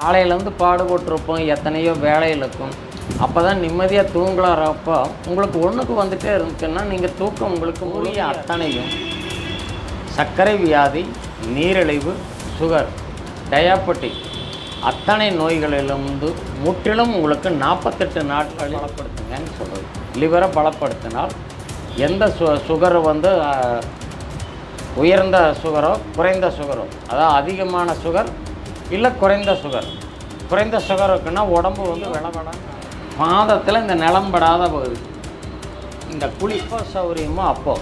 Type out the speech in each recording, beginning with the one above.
காலையிலேருந்து பாடுபட்டிருப்போம் எத்தனையோ வேலையில் இருக்கும். அப்போ தான் நிம்மதியாக தூங்கலாறப்போ உங்களுக்கு ஒன்றுக்கு வந்துட்டே இருந்துச்சுன்னா நீங்கள் தூக்கம் உங்களுக்கு முடிய அத்தனையும். சர்க்கரை வியாதி நீரிழிவு சுகர் டயாபெட்டிக் அத்தனை நோய்களிலிருந்து முற்றிலும் உங்களுக்கு நாற்பத்தெட்டு நாட்கள் பலப்படுத்துங்கன்னு சொல்கிறது லிவரை பலப்படுத்தினால் எந்த சு சுகர் வந்து உயர்ந்த சுகரோ குறைந்த சுகரோ அதாவது அதிகமான சுகர் இல்லை குறைந்த சுகர் குறைந்த சுகர் இருக்குன்னா உடம்பு வந்து விளவட பாதத்தில் இந்த நிலம்படாத பகுதி. இந்த குளிப்போ எப்போ சௌரியமோ அப்போ.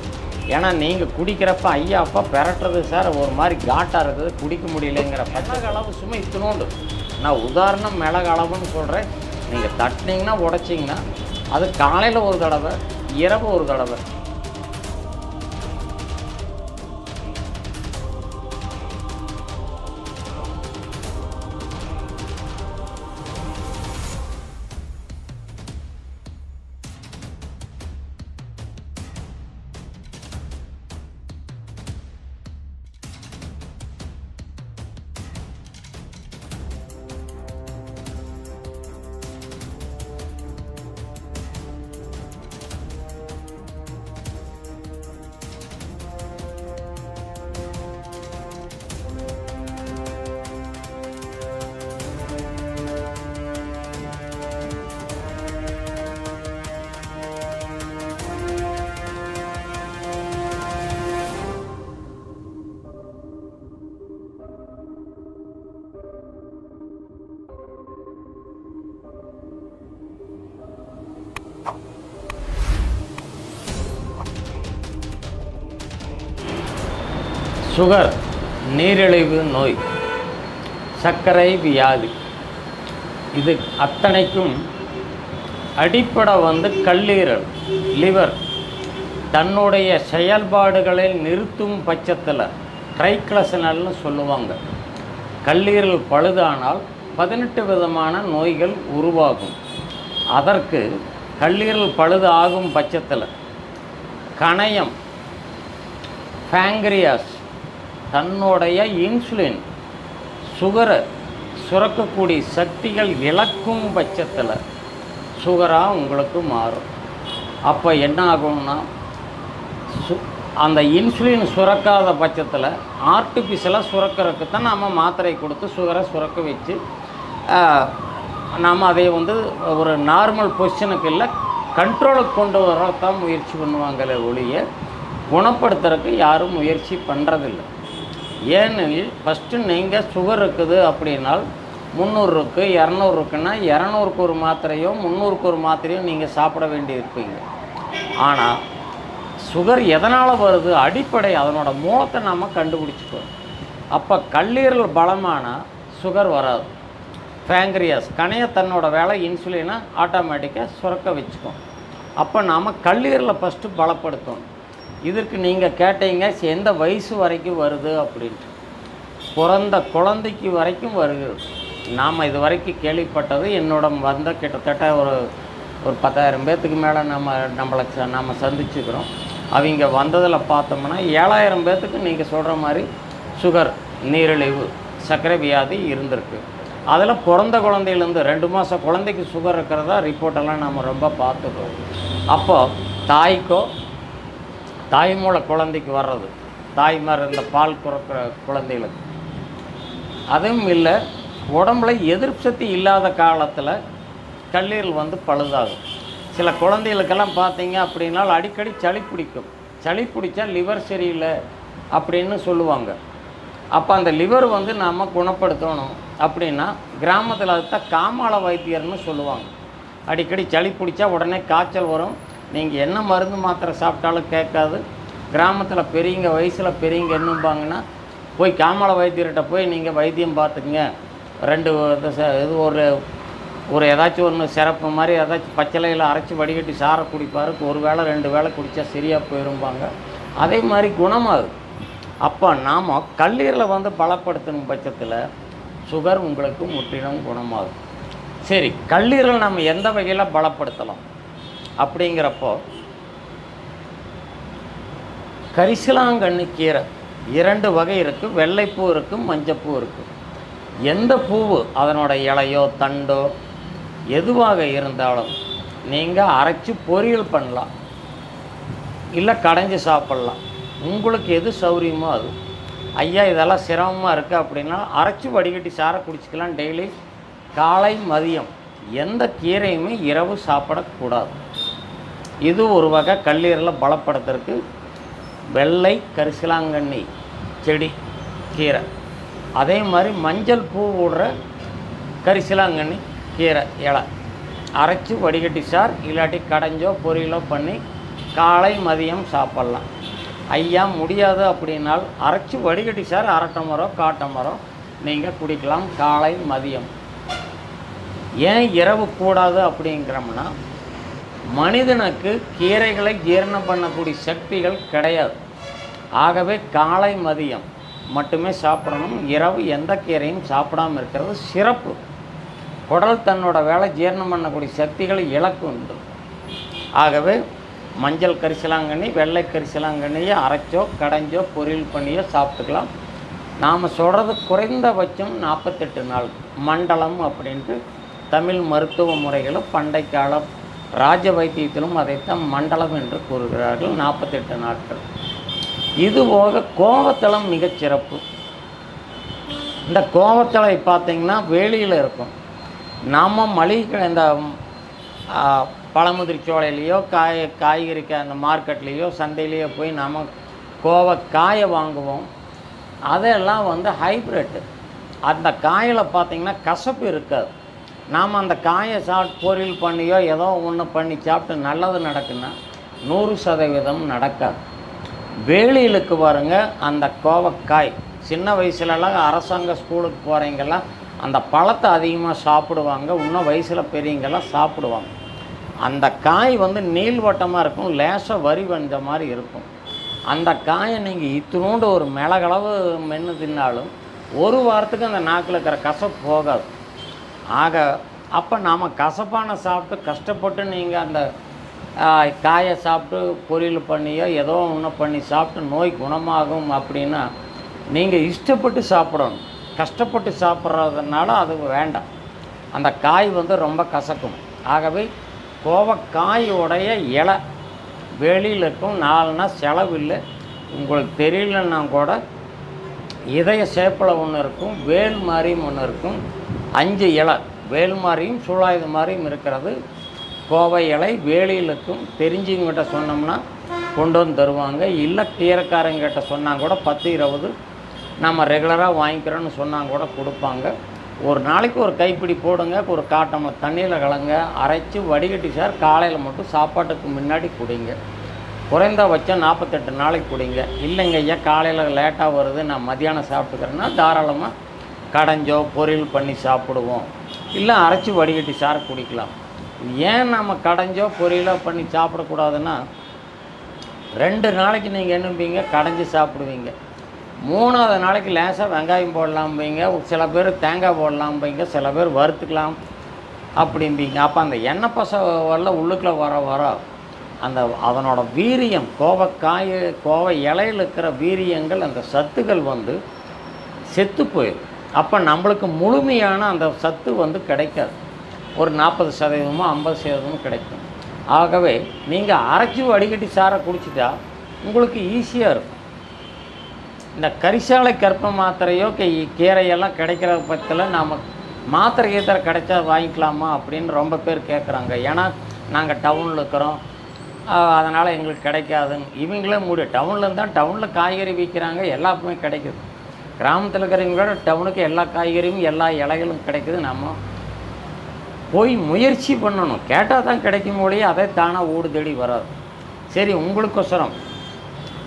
ஏன்னா நீங்கள் குடிக்கிறப்ப ஐயா அப்பா பெரட்டுறது சார் ஒரு மாதிரி காட்டாக இருக்குது குடிக்க முடியலைங்கிற மிளகு அளவு சும்மா இத்தினோண்டு நான் உதாரணம் மிளகு அளவுன்னு சொல்கிறேன் நீங்கள் தட்டினீங்கன்னா உடைச்சிங்கன்னா அது காலையில் ஒரு தடவை இரவு ஒரு தடவை. சுகர் நீரிழிவு நோய் சர்க்கரை வியாதி. இது அத்தனைக்கும் அடிப்படை வந்து கல்லீரல் லிவர். தன்னுடைய செயல்பாடுகளை நிறுத்தும் பட்சத்தில் ட்ரைக்ளசனல்னு சொல்லுவாங்க. கல்லீரல் பழுதானால் பதினெட்டு விதமான நோய்கள் உருவாகும். அதற்கு கல்லீரல் பழுது ஆகும் பட்சத்தில் கணையம் பேங்க்ரியாஸ் தன்னுடைய இன்சுலின் சுகரை சுரக்கக்கூடிய சக்திகள் இழக்கும் பட்சத்தில் சுகராக உங்களுக்கு மாறும். அப்போ என்ன ஆகும்னா சு அந்த இன்சுலின் சுரக்காத பட்சத்தில் ஆர்டிஃபிஷியலாக சுரக்கிறதுக்கு தான் நம்ம மாத்திரை கொடுத்து சுகரை சுரக்க வச்சு நாம் அதை வந்து ஒரு நார்மல் பொசிஷனுக்கு இல்லை கண்ட்ரோலுக்கு கொண்டு வரத்தான் முயற்சி பண்ணுவாங்களே ஒழிய குணப்படுத்துறதுக்கு யாரும் முயற்சி பண்ணுறதில்ல ஏனெனில் ஃபஸ்ட்டு நீங்கள் சுகர் இருக்குது அப்படின்னால் முந்நூறு இரநூறுக்குன்னா இரநூறுக்கு ஒரு மாத்திரையோ முந்நூறுக்கு ஒரு மாத்திரையோ நீங்கள் சாப்பிட வேண்டி இருப்பீங்க ஆனால் சுகர் எதனால் வருது? அடிப்படை அதனோட மூலத்தை நாம் கண்டுபிடிச்சிக்கணும். அப்போ கல்லீரல் பலமானால் சுகர் வராது. பேங்க்ரியாஸ் கணைய தன்னோட வேலை இன்சுலினை ஆட்டோமேட்டிக்காக சுரக்க வச்சுக்கும். அப்போ நாம் கல்லீரலை ஃபஸ்ட்டு பலப்படுத்தணும். இதற்கு நீங்கள் கேட்டீங்க எந்த வயசு வரைக்கும் வருது? அப்படின்ட்டு. பிறந்த குழந்தைக்கு வரைக்கும் வருகிறது நாம் இது வரைக்கும் கேள்விப்பட்டது என்னோட வந்த கிட்டத்தட்ட ஒரு ஒரு பத்தாயிரம் பேர்த்துக்கு மேலே நம்ம நம்மளை ச- நம்ம சந்திச்சுக்கிறோம். அவங்க வந்ததில் பார்த்தோம்னா ஏழாயிரம் பேர்த்துக்கு நீங்கள் சொல்கிற மாதிரி சுகர் நீரிழிவு சர்க்கரை வியாதி இருந்திருக்கு. அதில் பிறந்த குழந்தையிலேருந்து ரெண்டு மாதம் குழந்தைக்கு சுகர் இருக்கிறதா ரிப்போர்ட்டெல்லாம் நம்ம ரொம்ப பார்த்துக்கிறோம். அப்போ தாய்க்கோ தாய் மூல குழந்தைக்கு வர்றது. தாய்மார் இந்த பால் குறக்கிற குழந்தைகளுக்கு. அதுவும் இல்லை உடம்புல எதிர்ப்பு சக்தி இல்லாத காலத்தில் கல்லீரல் வந்து பழுதாகும் சில குழந்தைகளுக்கெல்லாம் பார்த்தீங்க அப்படின்னால் அடிக்கடி சளி பிடிக்கும். சளி பிடிச்சா லிவர் சரியில்லை அப்படின்னு சொல்லுவாங்க. அப்போ அந்த லிவர் வந்து நாம் குணப்படுத்தணும் அப்படின்னா கிராமத்தில் அதுதான் காமால வைத்தியர்னு சொல்லுவாங்க. அடிக்கடி சளி பிடிச்சா உடனே காய்ச்சல் வரும் நீங்கள் என்ன மருந்து மாத்திரை சாப்பிட்டாலும் கேட்காது. கிராமத்தில் பெரியவங்க வயசில் பெரியவங்க என்னம்பாங்கன்னா போய் காமல வைத்தியர்கிட்ட போய் நீங்கள் வைத்தியம் பார்த்துக்குங்க. ரெண்டு இது ச- இது ஒரு ஒரு ஏதாச்சும் ஒன்று சிறப்பு மாதிரி ஏதாச்சும் பச்சளையில் அரைச்சி வடிகட்டி சாரை குடிப்பார். ஒரு வேளை ரெண்டு வேளை குடித்தா சரியாக போயிரும்பாங்க. அதே மாதிரி குணமாகுது அப்போ நாம் கல்லீரலை வந்து பலப்படுத்தணும் பட்சத்தில் சுகர் உங்களுக்கு முற்றிலும் குணமாகும். சரி கல்லீரல் நம்ம எந்த வகையில் பலப்படுத்தலாம்? அப்படிங்கிறப்போ கரிசலாங்கண்ணி கீரை இரண்டு வகை இருக்குது வெள்ளைப்பூ இருக்குது மஞ்சப்பூ இருக்குது எந்த பூவு அதனோட இலையோ தண்டோ எதுவாக இருந்தாலும் நீங்கள் அரைச்சி பொரியல் பண்ணலாம். இல்லை கடைஞ்சி சாப்பிட்லாம். உங்களுக்கு எது சௌரியமோ அது. ஐயா இதெல்லாம் சிரமமாக இருக்குது அப்படின்னா அரைச்சி வடிகட்டி சாரை குடிச்சிக்கலாம் டெய்லி. காலை மதியம் எந்த கீரையுமே இரவு சாப்பிடக்கூடாது. இது ஒரு வகை கல்லீரலை பலப்படுத்துறதுக்கு வெள்ளை கரிசலாங்கண்ணி செடி கீரை. அதே மாதிரி மஞ்சள் பூ விடுற கரிசலாங்கண்ணி கீரை இலை. அரைச்சி வடிகட்டி சார் இல்லாட்டி கடைஞ்சோ பொரியலோ பண்ணி காலை மதியம் சாப்பிட்லாம். ஐயா முடியாது அப்படின்னால் அரைச்சி வடிகட்டி சார் அரட்டை மரம் காட்டை மரம் நீங்கள் குடிக்கலாம் காலை மதியம். ஏன் இரவு கூடாது அப்படிங்கிறோம்னா மனிதனுக்கு கீரைகளை ஜீரணம் பண்ணக்கூடிய சக்திகள் கிடையாது. ஆகவே காலை மதியம் மட்டுமே சாப்பிடணும். இரவு எந்த கீரையும் சாப்பிடாம இருக்கிறது சிறப்பு. குடல் தன்னோட வேலை ஜீரணம் பண்ணக்கூடிய சக்திகளை இழக்கு உண்டு. ஆகவே மஞ்சள் கரிசலாங்கண்ணி வெள்ளை கரிசலாங்கண்ணியை அரைச்சோ கடைஞ்சோ பொரியல் பண்ணியோ சாப்பிட்டுக்கலாம். நாம் சொல்கிறது குறைந்தபட்சம் நாற்பத்தெட்டு நாள். மண்டலம் அப்படின்ட்டு தமிழ் மருத்துவ முறைகளும் பண்டைக்கால ராஜ வைத்தியத்திலும் அதைத்தான் மண்டலம் என்று கூறுகிறார்கள் நாற்பத்தெட்டு நாட்கள். இதுபோக கோவத்தளம் மிகச்சிறப்பு இந்த கோவத்தழை பார்த்தீங்கன்னா வேலியில் இருக்கும். நாம் மளிகை இந்த பழமுதிரி பழமுதிர் சோலையிலையோ காய் காய்கறிக்கு அந்த மார்க்கெட்லேயோ சந்தையிலையோ போய் நாம் கோவக்காயை வாங்குவோம். அதெல்லாம் வந்து ஹைப்ரிட்டு. அந்த காயில் பார்த்திங்கன்னா கசப்பு இருக்காது. நாம் அந்த காயை சாப்பிட்டு பொரியல் பண்ணியோ ஏதோ ஒன்று பண்ணி சாப்பிட்டு நல்லது நடக்குன்னா நூறு சதவீதம் நடக்காது. வேலியிலுக்கு பாருங்க அந்த கோவக்காய். சின்ன வயசுலலாம் அரசாங்க ஸ்கூலுக்கு போகிறவங்கெல்லாம் அந்த பழத்தை அதிகமாக சாப்பிடுவாங்க. இன்னும் வயசில் பெரியவங்கெல்லாம் சாப்பிடுவாங்க. அந்த காய் வந்து நீள்வட்டமாக இருக்கும் லேசாக வரி வந்த மாதிரி இருக்கும். அந்த காயை நீங்கள் இத்தினோண்டு ஒரு மிளகளவு மென்று தின்னாலும் ஒரு வாரத்துக்கு அந்த நாக்கில் இருக்கிற கசப்பு போகாது. ஆக அப்போ நாம் கசப்பான சாப்பிட்டு கஷ்டப்பட்டு நீங்கள் அந்த காயை சாப்பிட்டு பொரியல் பண்ணியோ ஏதோ ஒன்று பண்ணி சாப்பிட்டு நோய் குணமாகும் அப்படின்னா நீங்கள் இஷ்டப்பட்டு சாப்பிடணும். கஷ்டப்பட்டு சாப்பிட்றதுனால அது வேண்டாம். அந்த காய் வந்து ரொம்ப கசக்கும். ஆகவே கோவக்காயோடைய இலை வெளியில் இருக்கும் நாலுனா செலவில்லை உங்களுக்கு தெரியலன்னா கூட இதய சேப்பில் ஒன்று இருக்கும் வேல் மாதிரியும் ஒன்று இருக்கும். அஞ்சு இலை வேல் மாதிரியும் சூழாயுத மாதிரியும் இருக்கிறது. கோவை இலை வேலியில் தெரிஞ்சவங்ககிட்ட சொன்னோம்னா கொண்டு வந்து தருவாங்க. இல்லை கீரைக்காரங்கிட்ட சொன்னால் கூட பத்து இருபது நம்ம ரெகுலராக வாங்கிக்கிறோன்னு சொன்னால் கூட கொடுப்பாங்க. ஒரு நாளைக்கு ஒரு கைப்பிடி போடுங்க ஒரு காட்டம்ல தண்ணியில் கலங்க அரைச்சி வடிகட்டி சார் காலையில் மட்டும் சாப்பாட்டுக்கு முன்னாடி குடிங்க. குறைந்தபட்சம் நாற்பத்தெட்டு நாளைக்கு குடிங்க. இல்லைங்க ஐயா காலையில் லேட்டாக வருது நான் மதியானம் சாப்பிட்டுக்கிறேன்னா தாராளமாக கடைஞ்சோ பொரியல் பண்ணி சாப்பிடுவோம். இல்லை அரைச்சி வடிகட்டி சார் குடிக்கலாம். ஏன் நம்ம கடைஞ்சோ பொரியலோ பண்ணி சாப்பிடக்கூடாதுன்னா ரெண்டு நாளைக்கு நீங்கள் என்னம்பீங்க கடைஞ்சி சாப்பிடுவீங்க. மூணாவது நாளைக்கு லேசாக வெங்காயம் போடலாம்பீங்க சில பேர் தேங்காய் போடலாம்பீங்க சில பேர் வறுத்துக்கலாம் அப்படிம்பீங்க. அப்போ அந்த எண்ணெய் பச வரல உள்ளுக்குள்ளே வர வர அந்த அதனோட வீரியம் கோவக்காய் கோவை இலையில் இருக்கிற வீரியங்கள் அந்த சத்துக்கள் வந்து செத்து போயிடும் அப்போ நம்மளுக்கு முழுமையான அந்த சத்து வந்து கிடைக்காது. ஒரு நாற்பது சதவீதமோ ஐம்பது சதவீதமோ கிடைக்கும். ஆகவே நீங்கள் அரைச்சி வடிகட்டி சாரை குடிச்சிட்டா உங்களுக்கு ஈஸியாக இருக்கும். இந்த கரிசாலை கற்ப மாத்திரையோ கீ- கீரையெல்லாம் கிடைக்கிற பட்சத்தில் நாம் மாத்திரை கீத்தரை கிடைச்சா வாங்கிக்கலாமா அப்படின்னு ரொம்ப பேர் கேட்குறாங்க ஏன்னா நாங்கள் டவுனில் இருக்கிறோம். அதனால் எங்களுக்கு கிடைக்காதுன்னு. இவங்களே மூடி டவுனில் இருந்தால் டவுனில் காய்கறி விற்கிறாங்க எல்லாமே கிடைக்குது. கிராமத்தில் இருக்கிறவங்களோட டவுனுக்கு எல்லா காய்கறியும் எல்லா இலைகளும் கிடைக்குது. நம்ம போய் முயற்சி பண்ணணும். கேட்டால் தான் கிடைக்கும் மொழியே அதை தானாக ஓடு தேடி வராது. சரி உங்களுக்கொசரம்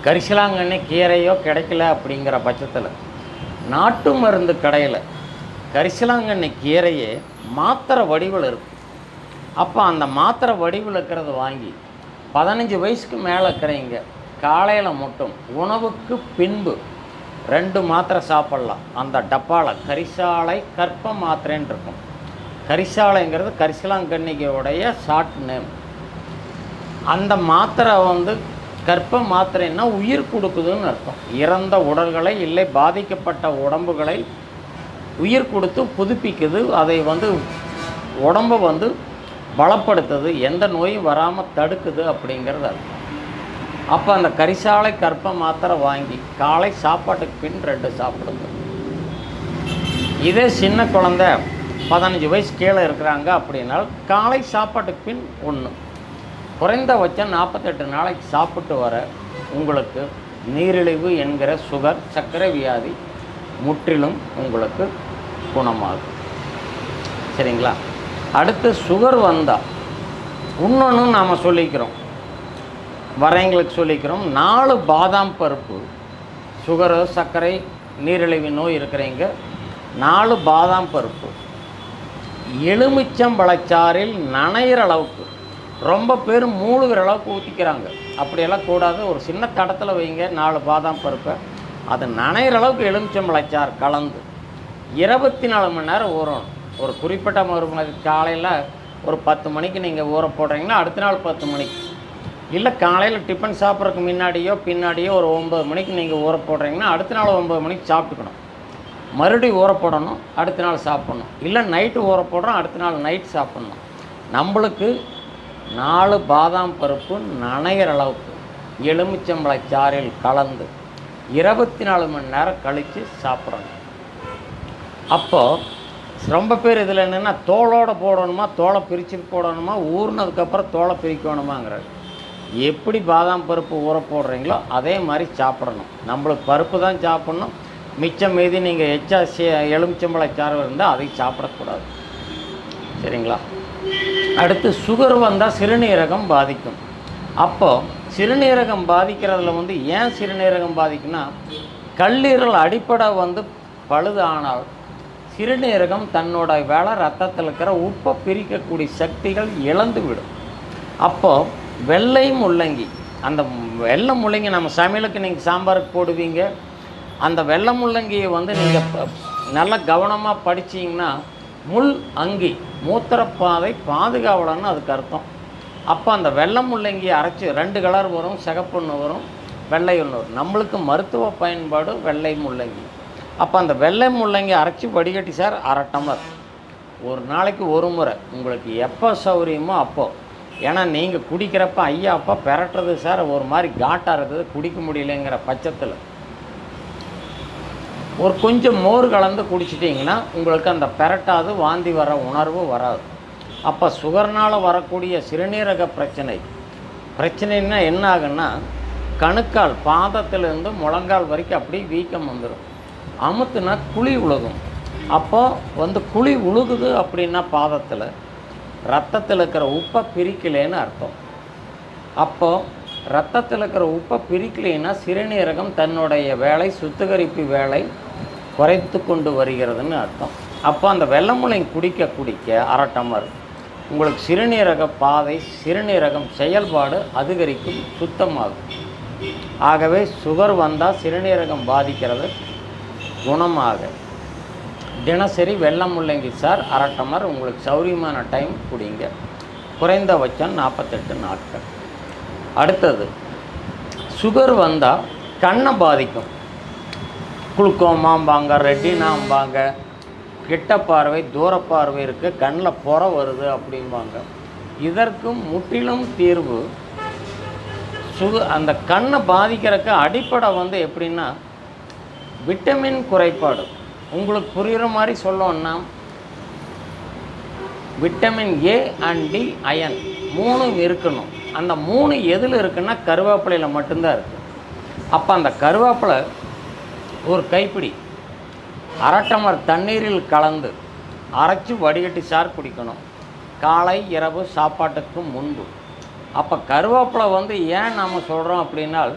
கரிசலாங்கண்ணி கீரையோ கிடைக்கல அப்படிங்கிற பட்சத்தில் நாட்டு மருந்து கடையில் கரிசலாங்கண்ணி கீரையே மாத்திரை வடிவில் இருக்கும் அப்போ அந்த மாத்திரை வடிவில் இருக்கிறத வாங்கி பதினஞ்சு வயசுக்கு மேலே இருக்கிறவங்க காலையில் மட்டும் உணவுக்கு பின்பு ரெண்டு மாத்திரை சாப்பிட்லாம். அந்த டப்பாவில் கரிசாலை கற்ப மாத்திரைன்னு இருக்கும். கரிசாலைங்கிறது கரிசலாங்கண்ணிகையுடைய ஷார்ட் நேம் அந்த மாத்திரை வந்து கற்ப மாத்திரைன்னா உயிர் கொடுக்குதுன்னு அர்த்தம். இறந்த உடல்களை இல்லை பாதிக்கப்பட்ட உடம்புகளை உயிர் கொடுத்து புதுப்பிக்குது. அதை வந்து உடம்பை வந்து பலப்படுத்துது. எந்த நோயும் வராமல் தடுக்குது அப்படிங்கிறது அர்த்தம். அப்போ அந்த கரிசாலை கற்பை மாத்திரை வாங்கி காலை சாப்பாட்டுக்கு பின் ரெண்டு சாப்பிடுங்க. இதே சின்ன குழந்தை பதினஞ்சு வயசு கீழே இருக்கிறாங்க அப்படின்னால் காலை சாப்பாட்டுக்கு பின் ஒன்று குறைந்தபட்சம் நாற்பத்தெட்டு நாளைக்கு சாப்பிட்டு வர உங்களுக்கு நீரிழிவு என்கிற சுகர் சர்க்கரை வியாதி முற்றிலும் உங்களுக்கு குணமாகும். சரிங்களா? அடுத்து சுகர் வந்தால் இன்னொன்று நாம் சொல்லிக்கிறோம். வரவங்களுக்கு சொல்லிக்கிறோம். நாலு பாதாம் பருப்பு சுகரு சர்க்கரை நீரிழிவு நோய் இருக்கிறவங்க நாலு பாதாம் பருப்பு. எலுமிச்சம் எலுமிச்சம்பழச்சாறில் நனையிற அளவுக்கு ரொம்ப பேர் மூழ்கிற அளவுக்கு ஊற்றிக்கிறாங்க அப்படியெல்லாம் கூடாது. ஒரு சின்ன தடத்தில் வைங்க நாலு பாதாம் பருப்பை. அது நனையிற அளவுக்கு எலுமிச்சம் பழச்சார் கலந்து இருபத்தி நாலு மணி நேரம் ஊறணும். ஒரு குறிப்பிட்ட ஒரு காலையில் ஒரு பத்து மணிக்கு நீங்கள் ஊற போடுறீங்கன்னா அடுத்த நாள் பத்து மணிக்கு. இல்லை காலையில் டிஃபன் சாப்பிட்றதுக்கு முன்னாடியோ பின்னாடியோ ஒரு ஒம்பது மணிக்கு நீங்கள் ஊற போடுறீங்கன்னா அடுத்த நாள் ஒம்பது மணிக்கு சாப்பிட்டுக்கணும். மறுபடியும் ஊற போடணும் அடுத்த நாள் சாப்பிட்ணும். இல்லை நைட்டு ஊற போடுறோம் அடுத்த நாள் நைட் சாப்பிட்ணும். நம்மளுக்கு நாலு பாதாம் பருப்பு நனையிற அளவுக்கு எலுமிச்சம்பழச் சாறில் கலந்து இருபத்தி நாலு மணி நேரம் கழித்து சாப்பிடணும். அப்போது ரொம்ப பேர் இதில் என்னென்னா தோலோடு போடணுமா தோலை பிரித்து போடணுமா ஊறினதுக்கப்புறம் தோலை பிரிக்கணுமாங்கிறது எப்படி பாதாம் பருப்பு ஊற போடுறீங்களோ அதே மாதிரி சாப்பிடணும். நம்மளுக்கு பருப்பு தான் சாப்பிட்ணும். மிச்சம் மீது நீங்கள் எச்சா சே எலுமிச்சம்பழச்சாறு இருந்தால் அதை சாப்பிடக்கூடாது. சரிங்களா? அடுத்து சுகர் வந்தால் சிறுநீரகம் பாதிக்கும். அப்போது சிறுநீரகம் பாதிக்கிறதுல வந்து ஏன் சிறுநீரகம் பாதிக்குன்னா கல்லீரல் அடிப்படை வந்து பழுது ஆனால் சிறுநீரகம் தன்னோட வேலை ரத்தத்தில் இருக்கிற உப்பை பிரிக்கக்கூடிய சக்திகள் இழந்து விடும் அப்போது வெள்ளை முள்ளங்கி. அந்த வெள்ளை முள்ளங்கி நம்ம சமையலுக்கு நீங்கள் சாம்பாருக்கு போடுவீங்க. அந்த வெள்ளை முள்ளங்கியை வந்து நீங்கள் நல்லா கவனமாக படிச்சீங்கன்னா முள் அங்கி மூத்திரப்பாதை பாதுகாவலன்னு அதுக்கு அர்த்தம். அப்போ அந்த வெள்ளை முள்ளங்கியை அரைச்சி ரெண்டு கலர் வரும் சிகப்பொன்று வரும் வெள்ளை ஒன்று வரும். நம்மளுக்கு மருத்துவ பயன்பாடு வெள்ளை முள்ளங்கி. அப்போ அந்த வெள்ளை முள்ளங்கி அரைச்சி வடிகட்டி சார் அரை டம்ளர். ஒரு நாளைக்கு ஒரு முறை. உங்களுக்கு எப்போ சௌகரியமோ அப்போது ஏன்னா நீங்கள் குடிக்கிறப்ப ஐயா அப்பா பெரட்டுறது சார் ஒரு மாதிரி காட்டாக இருக்குது குடிக்க முடியலைங்கிற பட்சத்தில். ஒரு கொஞ்சம் மோர் கலந்து குடிச்சிட்டிங்கன்னா உங்களுக்கு அந்த பெரட்டாது வாந்தி வர உணர்வு வராது. அப்போ சுகர்னால் வரக்கூடிய சிறுநீரக பிரச்சனை. பிரச்சனைன்னா என்ன ஆகுன்னா கணுக்கால் பாதத்திலிருந்து முழங்கால் வரைக்கும் அப்படியே வீக்கம் வந்துடும் அமுத்துனா குழி உழுகும். அப்போ வந்து குழி உழுகுது அப்படின்னா பாதத்தில் ரத்தத்தில் இருக்கிற உப்பை பிரிக்கலைன்னு அர்த்தம். அப்போது ரத்தத்தில் இருக்கிற உப்பை பிரிக்கலைன்னா சிறுநீரகம் தன்னுடைய வேலை சுத்திகரிப்பு வேலை குறைத்து கொண்டு வருகிறதுன்னு அர்த்தம். அப்போ அந்த வெள்ளமுளை குடிக்க குடிக்க அரை டம்ளர். உங்களுக்கு சிறுநீரக பாதை சிறுநீரகம் செயல்பாடு அதிகரிக்கும் சுத்தமாகும். ஆகவே சுகர் வந்தால் சிறுநீரகம் பாதிக்கிறது குணமாக தினசரி வெள்ளம் முள்ளங்கி சார். அரை டம்ளர் உங்களுக்கு சௌரியமான டைம் குடிங்க. குறைந்தபட்சம் நாற்பத்தெட்டு நாட்கள். அடுத்தது சுகர் வந்தால் கண்ணை பாதிக்கும். குளுக்கோமாம்பாங்க ரெட்டினாம்பாங்க கிட்ட பார்வை தூர பார்வை இருக்குது கண்ணில் புற வருது அப்படிம்பாங்க. இதற்கு முற்றிலும் தீர்வு சுகு அந்த கண்ணை பாதிக்கிறக்கு அடிப்படை வந்து எப்படின்னா விட்டமின் குறைபாடு. உங்களுக்கு புரிகிற மாதிரி சொல்லணும்னா vitamin A and D iron மூணும் இருக்கணும். அந்த மூணு எதில் இருக்குன்னா கருவேப்பிலையில் மட்டும்தான் இருக்குது அப்போ அந்த கருவேப்பிலை ஒரு கைப்பிடி அரட்டமர் தண்ணீரில் கலந்து அரைச்சி வடிகட்டி சார் குடிக்கணும். காலை இரவு சாப்பாட்டுக்கு முன்பு. அப்போ கருவேப்பிலை வந்து ஏன் நாம் சொல்கிறோம் அப்படின்னால்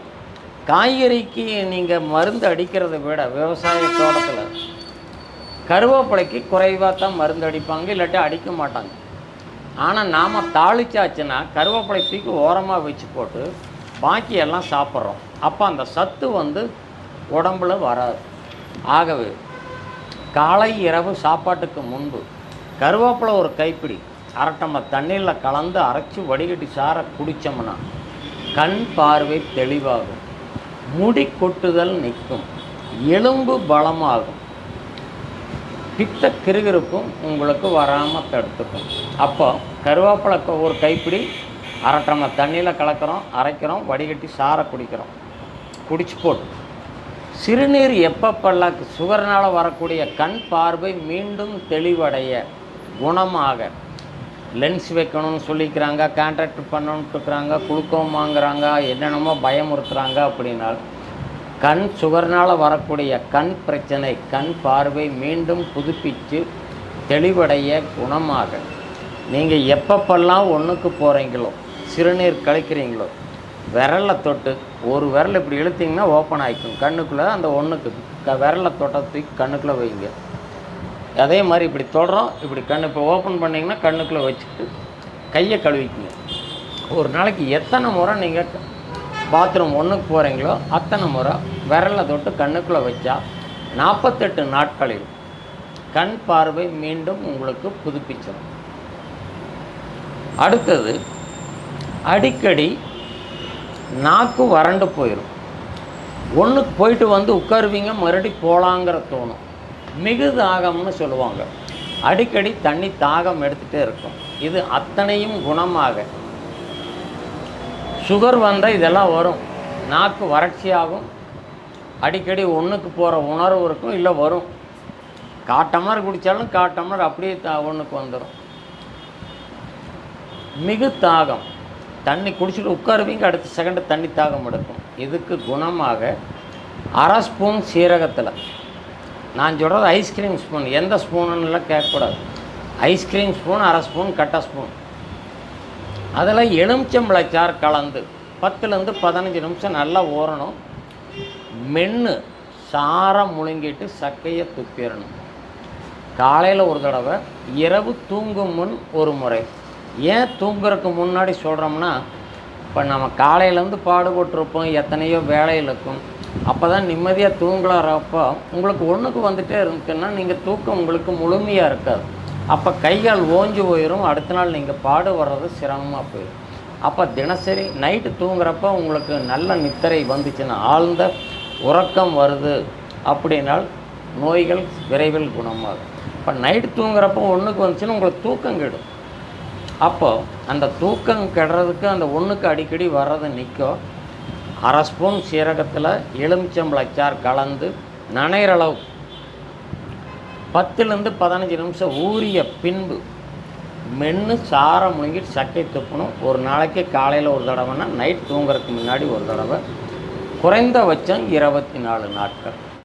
காய்கறிக்கு நீங்கள் மருந்து அடிக்கிறதை விட விவசாய தோட்டத்தில் கருவேப்பிலைக்கு குறைவாக தான் மருந்து அடிப்பாங்க இல்லாட்டி அடிக்க மாட்டாங்க. ஆனால் நாம் தாளிச்சாச்சுன்னா கருவேப்பிலை தூக்கி ஓரமாக வச்சு போட்டு பாக்கி எல்லாம் சாப்பிட்றோம். அப்போ அந்த சத்து வந்து உடம்புல வராது. ஆகவே காலை இரவு சாப்பாட்டுக்கு முன்பு கருவேப்பிலை ஒரு கைப்பிடி அரை தண்ணியில் தண்ணீரில் கலந்து அரைச்சி வடிகட்டி சாரை குடித்தோம்னா கண் பார்வை தெளிவாகும். முடி கொட்டுதல் நிற்கும். எலும்பு பலமாகும். பித்த கிருகிருப்பும் உங்களுக்கு வராமல் தடுத்துக்கும். அப்போ கருவேப்பிலை ஒரு கைப்பிடி அரை டம்ளர் தண்ணியில் கலக்கிறோம் அரைக்கிறோம் வடிகட்டி சாரை குடிக்கிறோம். குடிச்சு போட்டு சிறுநீர் எப்பப்பெல்லாம் சுகர்னால் வரக்கூடிய கண் பார்வை மீண்டும் தெளிவடைய குணமாக. லென்ஸ் வைக்கணும்னு சொல்லிக்கிறாங்க கான்ட்ராக்ட் பண்ணணும்னு இருக்கிறாங்க வாங்குறாங்க என்னென்னமோ பயமுறுத்துகிறாங்க அப்படின்னாலும் கண் சுகர்னால் வரக்கூடிய கண் பிரச்சனை கண் பார்வை மீண்டும் புதுப்பித்து தெளிவடைய குணமாக. நீங்கள் எப்பப்பெல்லாம் ஒன்றுக்கு போகிறீங்களோ சிறுநீர் கழிக்கிறீங்களோ விரலை தொட்டு ஒரு விரல் இப்படி இழுத்திங்கன்னா ஓப்பன் ஆகிக்கும் கண்ணுக்குள்ளே அந்த ஒன்றுக்கு க விரலை தொட்ட தூக்கி கண்ணுக்குள்ளே வைங்க. அதே மாதிரி இப்படி தொடுறோம் இப்படி கண் இப்போ ஓப்பன் பண்ணிங்கன்னா கண்ணுக்குள்ளே வச்சுட்டு கையை கழுவிக்குங்க. ஒரு நாளைக்கு எத்தனை முறை நீங்கள் பாத்ரூம் ஒன்றுக்கு போகிறீங்களோ அத்தனை முறை விரலை தொட்டு கண்ணுக்குள்ளே வச்சா நாற்பத்தெட்டு நாட்களில் கண் பார்வை மீண்டும் உங்களுக்கு புதுப்பிச்சிடும் அடுத்தது அடிக்கடி நாக்கு வறண்டு போயிடும் ஒன்றுக்கு போயிட்டு வந்து உட்காருவீங்க மறுபடி போகலாங்கிற தோணும். மிகு தாகம்னு சொல்லுவாங்க. அடிக்கடி தண்ணி தாகம் எடுத்துகிட்டே இருக்கும். இது அத்தனையும் குணமாக சுகர் வந்தால் இதெல்லாம் வரும். நாக்கு வறட்சியாகும். அடிக்கடி ஒன்றுக்கு போகிற உணர்வு இருக்கும் இல்லை வரும். காட்டமர் குடித்தாலும் காட்டமர் அப்படியே தா ஒன்றுக்கு வந்துடும் மிகு தாகம். தண்ணி குடிச்சிட்டு உட்காருவீங்க அடுத்த செகண்டு தண்ணி தாகம் எடுக்கும். இதுக்கு குணமாக அரை ஸ்பூன் சீரகத்தில். நான் சொல்கிறது ஐஸ்கிரீம் ஸ்பூன். எந்த ஸ்பூனுன்னெலாம் கேட்கக்கூடாது. ஐஸ்கிரீம் ஸ்பூன் அரை ஸ்பூன் கட்டை ஸ்பூன். அதில் எலுமிச்சம்பழச்சாறு கலந்து பத்துலேருந்து பதினஞ்சு நிமிஷம் நல்லா ஊறணும். மென்று சாரை முழுங்கிட்டு சக்கையை துப்பிடணும். காலையில் ஒரு தடவை இரவு தூங்கும் முன் ஒரு முறை. ஏன் தூங்குறதுக்கு முன்னாடி சொல்கிறோம்னா இப்போ நம்ம காலையிலேருந்து பாடுபட்டிருப்போம் எத்தனையோ வேலையில் இருக்கும். அப்போ தான் நிம்மதியாக தூங்கலாறப்போ உங்களுக்கு ஒன்றுக்கு வந்துகிட்டே இருக்குன்னா நீங்கள் தூக்கம் உங்களுக்கு முழுமையாக இருக்காது. அப்போ கைகால் ஓஞ்சு போயிடும் அடுத்த நாள் நீங்கள் பாடு வர்றது சிரமமாக போயிடும் அப்போ தினசரி நைட்டு தூங்குறப்ப உங்களுக்கு நல்ல நித்திரை வந்துச்சுன்னா ஆழ்ந்த உறக்கம் வருது அப்படின்னால் நோய்கள் விரைவில் குணமாகும். இப்போ நைட்டு தூங்குறப்போ ஒன்றுக்கு வந்துச்சுன்னா உங்களுக்கு தூக்கம் கெடும். அப்போ அந்த தூக்கம் கெடுறதுக்கு அந்த ஒன்றுக்கு அடிக்கடி வர்றது நிற்கும் அரை ஸ்பூன் சீரகத்தில் எலுமிச்சம்பழச்சார் கலந்து நனைகிற அளவு பத்துலேருந்து பதினஞ்சு நிமிஷம் ஊறிய பின்பு மென்று சாரம் முழுங்கிட்டு சக்கை துப்பணும். ஒரு நாளைக்கு காலையில் ஒரு தடவைன்னா நைட் தூங்குறதுக்கு முன்னாடி ஒரு தடவை. குறைந்தபட்சம் இருபத்தி நாலு நாட்கள்.